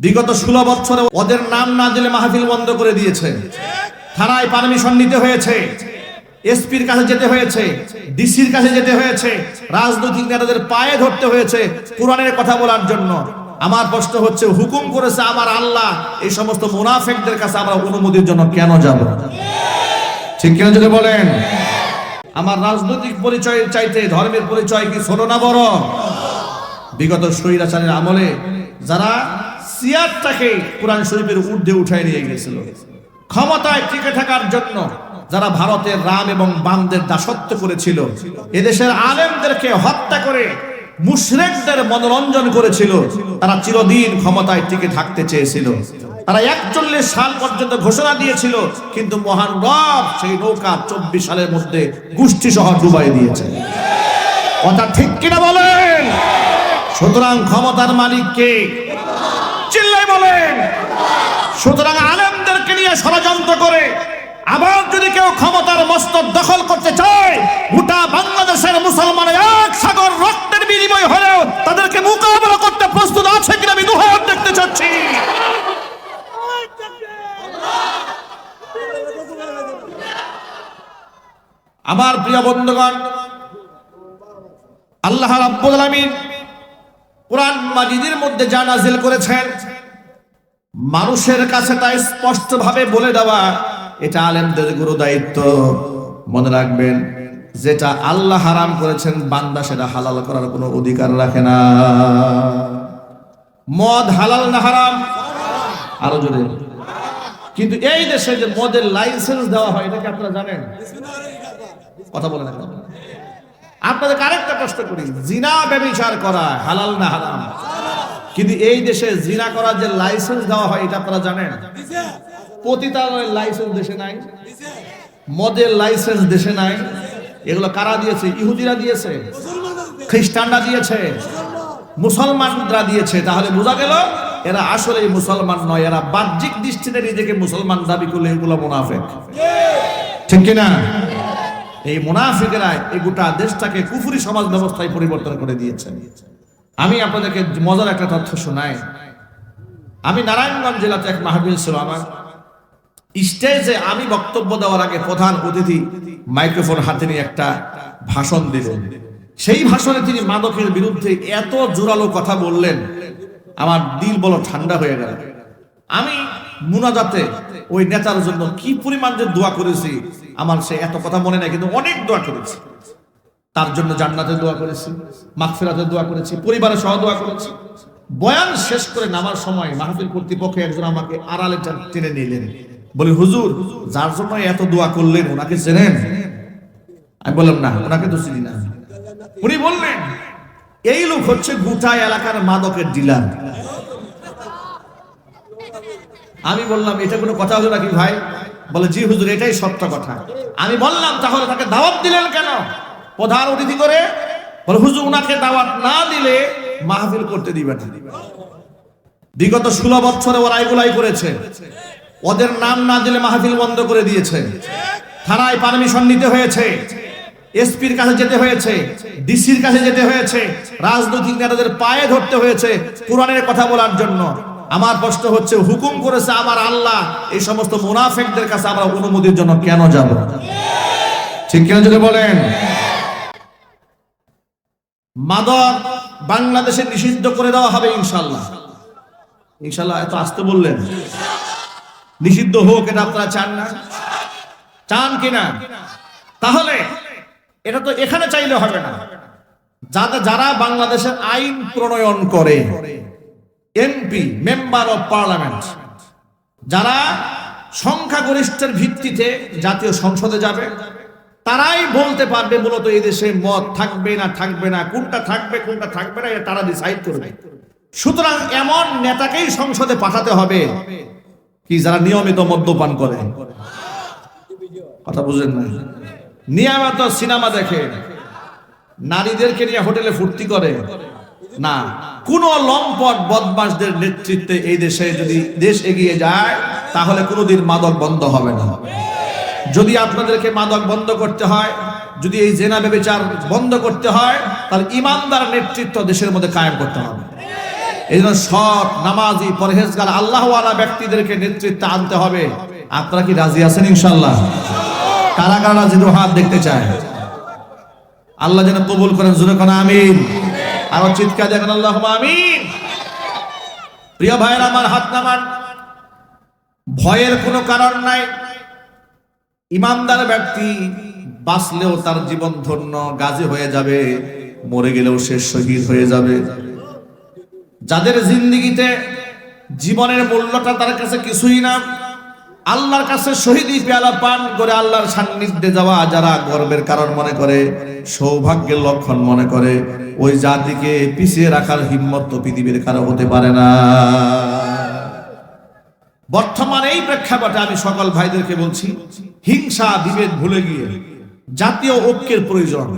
বিগত ষোলো বছরে ওদের নাম না দিলে মাহফিল বন্ধ করে দিয়েছে। থানায় পারমিশন নিতে হয়েছে। এসপির কাছে যেতে হয়েছে। ডিসির কাছে যেতে হয়েছে। রাজনৈতিক নেতাদের পায়ে ধরতে হয়েছে কোরআনের কথা বলার জন্য। আমার প্রশ্ন হচ্ছে, হুকুম করেছে আমার আল্লাহ, এই সমস্ত মুনাফেকদের কাছে আমরা অনুমতির জন্য কেন যাব? ঠিক কেন যদি বলেন? আমার রাজনৈতিক পরিচয় চাইতে, ধর্মের পরিচয় কি ছোট না বড়? বিগত স্বৈরাচারের আমলে যারা সিয়ারটাকে কোরআন শরীফের ঊর্ধ্বে উঠায় নিয়ে গেছিল ক্ষমতায় টিকে থাকার জন্য যারা ভারতের রাম এবং বামদের দাসত্ব করেছিল, এদেশের আলেমদেরকে হত্যা করে মুশরেকদের মনোরঞ্জন করেছিল, তারা চিরদিন ক্ষমতায় টিকে থাকতে চেয়েছিল। তারা একচল্লিশ সাল পর্যন্ত ঘোষণা দিয়েছিল, কিন্তু মহান রব সেই নৌকা চব্বিশ সালের মধ্যে গোষ্ঠী সহ ডুবাই দিয়েছে। কথা ঠিক কিনা বলেন? সুতরাং ক্ষমতার মালিক কে? চিল্লাই বলেন। সুতরাং আলেমদেরকে নিয়ে ষড়যন্ত্র করে আবার যদি কেউ ক্ষমতার মস্তক দখল করতে চায়, গোটা বাংলাদেশের মুসলমানের এক সাগর রক্তের বিনিময় হলেও তাদেরকে মোকাবেলা করতে প্রস্তুত আছে কিনা আমি দুহাত দেখতে চাচ্ছি। আমার প্রিয় বন্ধুগণ, আল্লাহ রাব্বুল আলামিন কোরআন মাজিদের মধ্যে যা নাজিল করেছেন মানুষের কাছে তা স্পষ্ট ভাবে বলে দেওয়া, এটা আলেমদের গুরু দায়িত্ব। মনে রাখবেন, যেটা আল্লাহ হারাম করেছেন, বান্দা সেটা হালাল করার কোনো অধিকার রাখে না। মদ হালাল না হারাম? আরও জোরে। কিন্তু এই দেশে যে মদের লাইসেন্স দেওয়া হয়, এটা কি আপনারা জানেন? কথা বলে আপনাদের আরেকটা প্রশ্ন করি, জিনা ব্যবচার করা হালাল না হারাম? কিন্তু এই দেশে জিনা করার যে লাইসেন্স দেওয়া হয়, এটা আপনারা জানেন? পতিতালয়ের লাইসেন্স দেশে নাই, মদের লাইসেন্স দেশে নাই। এগুলো কারা দিয়েছে? ইহুদিরা দিয়েছে? খ্রিস্টানরা দিয়েছে? মুসলমানরা দিয়েছে? তাহলে বোঝা গেল, এরা আসলে মুসলমান নয়, এরা বাহ্যিক দৃষ্টিতে নিজেকে মুসলমান দাবি করলে এগুলো মুনাফেক। ঠিক কিনা? এই মুনাফিকেরা এই গোটা দেশটাকে কুফুরি সমাজ ব্যবস্থায় পরিবর্তন করে দিয়েছেন। আমি আপনাদেরকে মজার একটা তথ্য শোনাই। আমি নারায়ণগঞ্জ জেলাতে এক মাহবিল ছিল আমার। স্টেজে আমি বক্তব্য দেওয়ার আগে প্রধান অতিথি মাইক্রোফোন হাতে নিয়ে একটা ভাষণ দিলেন। সেই ভাষণে তিনি মাদকের বিরুদ্ধে এত জোরালো কথা বললেন, আমার দিল বলো ঠান্ডা হয়ে গেল। আমি মুনাজাতে ওই নেতার জন্য কি পরিমাণ যে দোয়া করেছি, আমার সে এত কথা মনে নাই, কিন্তু অনেক দোয়া করেছি। তার জন্য জান্নাতে দোয়া করেছি, মাগফিরাতে দোয়া করেছি, পরিবারের সহ দোয়া করেছি। বয়ান শেষ করে নামার সময় মাহফিল কর্তৃপক্ষ একজন আমাকে আড়ালে টেনে নিলেন। বলি, হুজুর, যার জন্য এত দোয়া করলেন, ওনাকে চেনেন? আমি বললাম, না, ওনাকে তো চিনি না। উনি বললেন, এই লোক হচ্ছে গোটা এলাকার মাদকের ডিলার। আমি বললাম, এটা কোনো কথা হলো নাকি ভাই? বলে, জি হুজুর, এটাই সত্য কথা। আমি বললাম, তাহলে তাকে দাওয়াত দিলেন কেন? প্রধান অতিথি করে বলে, হুজুর, উনাকে দাওয়াত না দিলে মাহফিল করতে দিবে না। বিগত ষোলো বছরে ওরা এগুলাই করেছে। ওদের নাম না দিলে মাহফিল বন্ধ করে দিয়েছে। থানায় পারমিশন নিতে হয়েছে। এসপির কাছে যেতে হয়েছে। ডিসির কাছে যেতে হয়েছে। রাজনৈতিক নেতাদের পায়ে ধরতে হয়েছে কোরআনের কথা বলার জন্য। আমার প্রশ্ন হচ্ছে, হুকুম করেছে আমার আল্লাহ, এই সমস্ত মুনাফেকদের কাছে আমরা অনুমতির জন্য কেন যাব? ঠিক কেন যদি বলেন? মাদক বাংলাদেশে নিষিদ্ধ করে দেওয়া হবে ইনশাল্লাহ ইনশাল্লাহ এত আসতে বললেন। নিষিদ্ধ হোক এটা আপনারা চান না। চান কিনা তাহলে এটা তো এখানে চাইলে হবে না। যারা যারা বাংলাদেশের আইন প্রণয়ন করে, এমপি, মেম্বার অব পার্লামেন্ট, যারা সংখ্যাগরিষ্ঠের ভিত্তিতে জাতীয় সংসদে যাবে তারাই বলতে পারবে মূলত এই দেশে মদ থাকবে না থাকবে না, কোনটা থাকবে কোনটা থাকবে না তারা ডিসাইড করবে। সুতরাং এমন নেতাকেই সংসদে পাঠাতে হবে কি যারা নিয়মিত মদ্যপান করে। কথা বুঝেন না নিয়মিত সিনেমা দেখে, নারীদেরকে নিয়ে হোটেলে ফুর্তি করে। না, কোন লম্পট বদমাসদের নেতৃত্বে এই দেশে যদি দেশ এগিয়ে যায়, তাহলে কোনোদিন মাদক বন্ধ হবে না। যদি আপনাদেরকে মাদক বন্ধ করতে হয়, যদি এই জেনা বেবিচার বন্ধ করতে হয়, তাহলে ইমানদার নেতৃত্ব দেশের মধ্যে কায়েম করতে হবে। এই জন্য সৎ, নামাজি, পরহেজগার, আল্লাহওয়ালা ব্যক্তিদেরকে নেতৃত্বে আনতে হবে। আপনারা কি রাজি আছেন ইনশাল্লাহ কারা কারা রাজি হাত দেখতে চায়? আল্লাহ যেন কবুল করেন জুড়ে কোন, আমিন। আরও চিৎকার দেখেন আল্লাহ আমিন। প্রিয় ভাইয়ের, আমার হাত নামান। ভয়ের কোনো কারণ নাই। ইমানদার ব্যক্তি বাঁচলেও তার জীবন ধন্য, গাজী হয়ে যাবে, মরে গেলেও সে শহীদ হয়ে যাবে। যাদের জিন্দিগিতে জীবনের মূল্যটা তার কাছে কিছুই না, আল্লাহর কাছে শহীদি পেয়ালা পান করে আল্লাহর সান্নিধ্যে যাওয়া যারা গর্বের কারণ মনে করে, সৌভাগ্যের লক্ষণ মনে করে, ওই জাতিকে পিছিয়ে রাখার হিম্মত তো পৃথিবীর কারও হতে পারে না। বর্তমান এই প্রেক্ষাপটে আমি সকল ভাইদেরকে বলছি হিংসা বিভেদ ভুলে গিয়ে জাতীয় ঐক্যের প্রয়োজন।